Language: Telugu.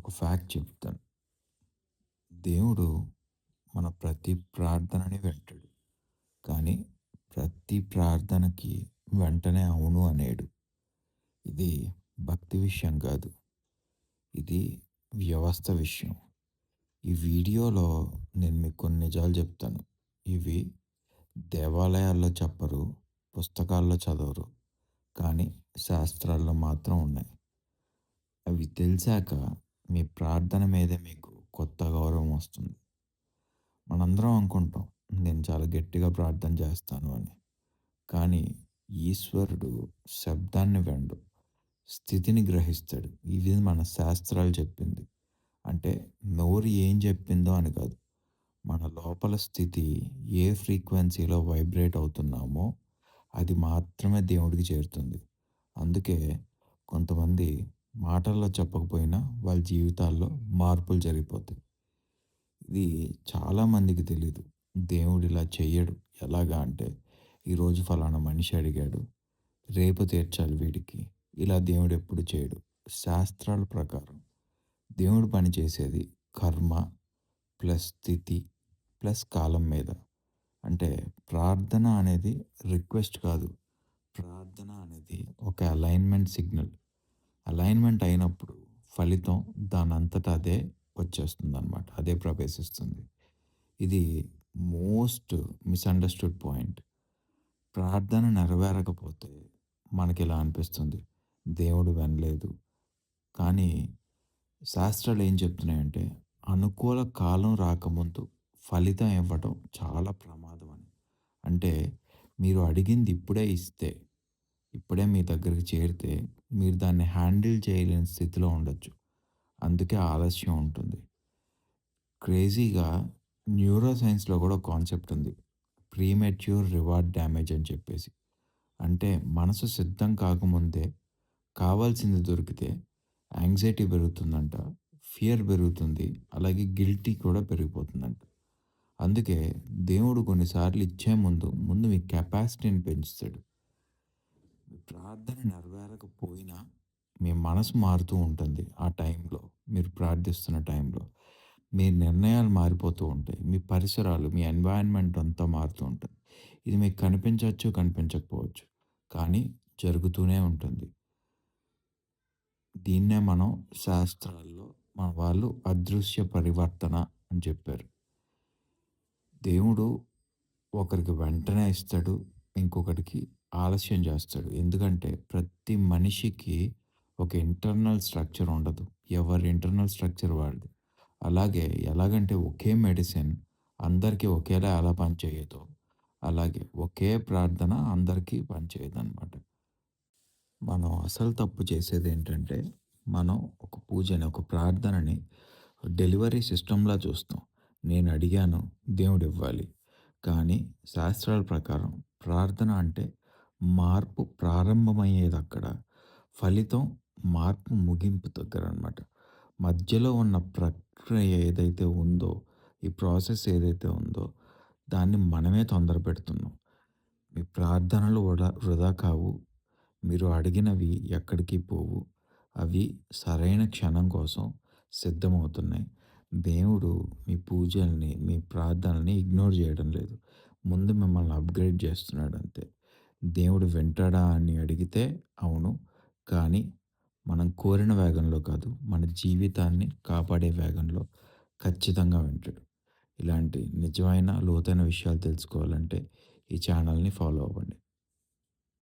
ఒక ఫ్యాక్ట్ చెప్తాను. దేవుడు మన ప్రతి ప్రార్థనని వింటాడు. కానీ ప్రతి ప్రార్థనకి వెంటనే అవును అనేడు. ఇది భక్తి విషయం కాదు. ఇది వ్యవస్థ విషయం. ఈ వీడియోలో నేను మీకు కొన్ని నిజాలు చెప్తాను. ఇవి దేవాలయాల్లో చెప్పరు, పుస్తకాల్లో చదవరు. కానీ శాస్త్రాల్లో మాత్రం ఉన్నాయి. అవి తెలిసాక మీ ప్రార్థన మీదే మీకు కొత్త గౌరవం వస్తుంది. మనందరం అనుకుంటాం నేను చాలా గట్టిగా ప్రార్థన చేస్తాను అని. కానీ ఈశ్వరుడు శబ్దాన్ని వెండు స్థితిని గ్రహిస్తాడు. ఇది మన శాస్త్రాలు చెప్పింది. అంటే నోరు ఏం చెప్పిందో అని కాదు. మన లోపల స్థితి ఏ ఫ్రీక్వెన్సీలో వైబ్రేట్ అవుతున్నామో అది మాత్రమే దేవుడికి చేరుతుంది. అందుకే కొంతమంది మాటల్లో చెప్పకపోయినా వాళ్ళ జీవితాల్లో మార్పులు జరిగిపోతాయి. ఇది చాలామందికి తెలీదు. దేవుడు ఇలా చెయ్యడు. ఎలాగా అంటే ఈరోజు ఫలానా మనిషి అడిగాడు. రేపు తీర్చాలి వీడికి. ఇలా దేవుడు ఎప్పుడు చేయడు. శాస్త్రాల ప్రకారం దేవుడు పని చేసేది కర్మ ప్లస్ స్థితి ప్లస్ కాలం మీద. అంటే ప్రార్థన అనేది రిక్వెస్ట్ కాదు. ప్రార్థన అనేది ఒక అలైన్మెంట్ సిగ్నల్. అలైన్మెంట్ అయినప్పుడు ఫలితం దానంతట అదే వచ్చేస్తుంది అనమాట అదే ప్రవేశిస్తుంది. ఇది మోస్ట్ మిస్‌అండర్‌స్టూడ్ పాయింట్. ప్రార్థన నెరవేరకపోతే మనకి ఇలా అనిపిస్తుంది. దేవుడు వినలేదు. కానీ శాస్త్రాలు ఏం చెప్తున్నాయంటే అనుకూల కాలం రాకముందు ఫలితం ఇవ్వటం చాలా ప్రమాదం అని. అంటే మీరు అడిగింది ఇప్పుడే ఇస్తే, ఇప్పుడే మీ దగ్గరికి చేరితే మీరు దాన్ని హ్యాండిల్ చేయలేని స్థితిలో ఉండొచ్చు. అందుకే ఆలస్యం ఉంటుంది. క్రేజీగా న్యూరో సైన్స్‌లో కూడా కాన్సెప్ట్ ఉంది. ప్రీమెచ్యూర్ రివార్డ్ డ్యామేజ్ అని చెప్పేసి. అంటే మనసు సిద్ధం కాకముందే కావాల్సింది దొరికితే యాంగ్జైటీ పెరుగుతుందంట. ఫియర్ పెరుగుతుంది. అలాగే గిల్టీ కూడా పెరిగిపోతుందంట. అందుకే దేవుడు కొన్నిసార్లు ఇచ్చే ముందు, ముందు మీ కెపాసిటీని పెంచుతాడు. ప్రార్థన నెరవేరకపోయినా మీ మనసు మారుతూ ఉంటుంది. ఆ టైంలో మీరు ప్రార్థిస్తున్న టైంలో. మీ నిర్ణయాలు మారిపోతూ ఉంటాయి. మీ పరిసరాలు, మీ ఎన్వైర్న్‌మెంట్ అంతా మారుతూ ఉంటుంది. ఇది మీకు కనిపించవచ్చు కనిపించకపోవచ్చు. కానీ జరుగుతూనే ఉంటుంది. దీన్నే మనం శాస్త్రాల్లో మన వాళ్ళు అదృశ్య పరివర్తన అని చెప్పారు. దేవుడు ఒకరికి వెంటనే ఇస్తాడు. ఇంకొకరికి ఆలస్యం చేస్తాడు. ఎందుకంటే ప్రతి మనిషికి ఒక ఇంటర్నల్ స్ట్రక్చర్ ఉండదు. ఎవరి ఇంటర్నల్ స్ట్రక్చర్ వాళ్ళది. అలాగే ఎలాగంటే ఒకే మెడిసిన్ అందరికీ ఒకేలా ఎలా పనిచేయదు అలాగే ఒకే ప్రార్థన అందరికీ పనిచేయదు అనమాట మనం అసలు తప్పు చేసేది ఏంటంటే మనం ఒక పూజని, ఒక ప్రార్థనని డెలివరీ సిస్టమ్‌లా చూస్తాం. నేను అడిగాను దేవుడు ఇవ్వాలి. కానీ శాస్త్రాల ప్రకారం ప్రార్థన అంటే మార్పు ప్రారంభమయ్యేది అక్కడ ఫలితం మార్పు ముగింపు దగ్గరనమాట. మధ్యలో ఉన్న ప్రక్రియ ఏదైతే ఉందో, ఈ ప్రాసెస్ ఏదైతే ఉందో దాన్ని మనమే తొందర పెడుతున్నాం. మీ ప్రార్థనలు వృధా వృధా కావు. మీరు అడిగినవి ఎక్కడికి పోవు. అవి సరైన క్షణం కోసం సిద్ధమవుతున్నాయి. దేవుడు మీ పూజల్ని, మీ ప్రార్థనల్ని ఇగ్నోర్ చేయడం లేదు. ముందు మిమ్మల్ని అప్‌గ్రేడ్ చేస్తున్నాడు అంతే. దేవుడు వింటాడా అని అడిగితే అవును. కానీ మనం కోరిన వేగంలో కాదు. మన జీవితాన్ని కాపాడే వేగంలో ఖచ్చితంగా వింటాడు. ఇలాంటి నిజమైన లోతైన విషయాలు తెలుసుకోవాలంటే ఈ ఛానల్‌ని ఫాలో అవ్వండి.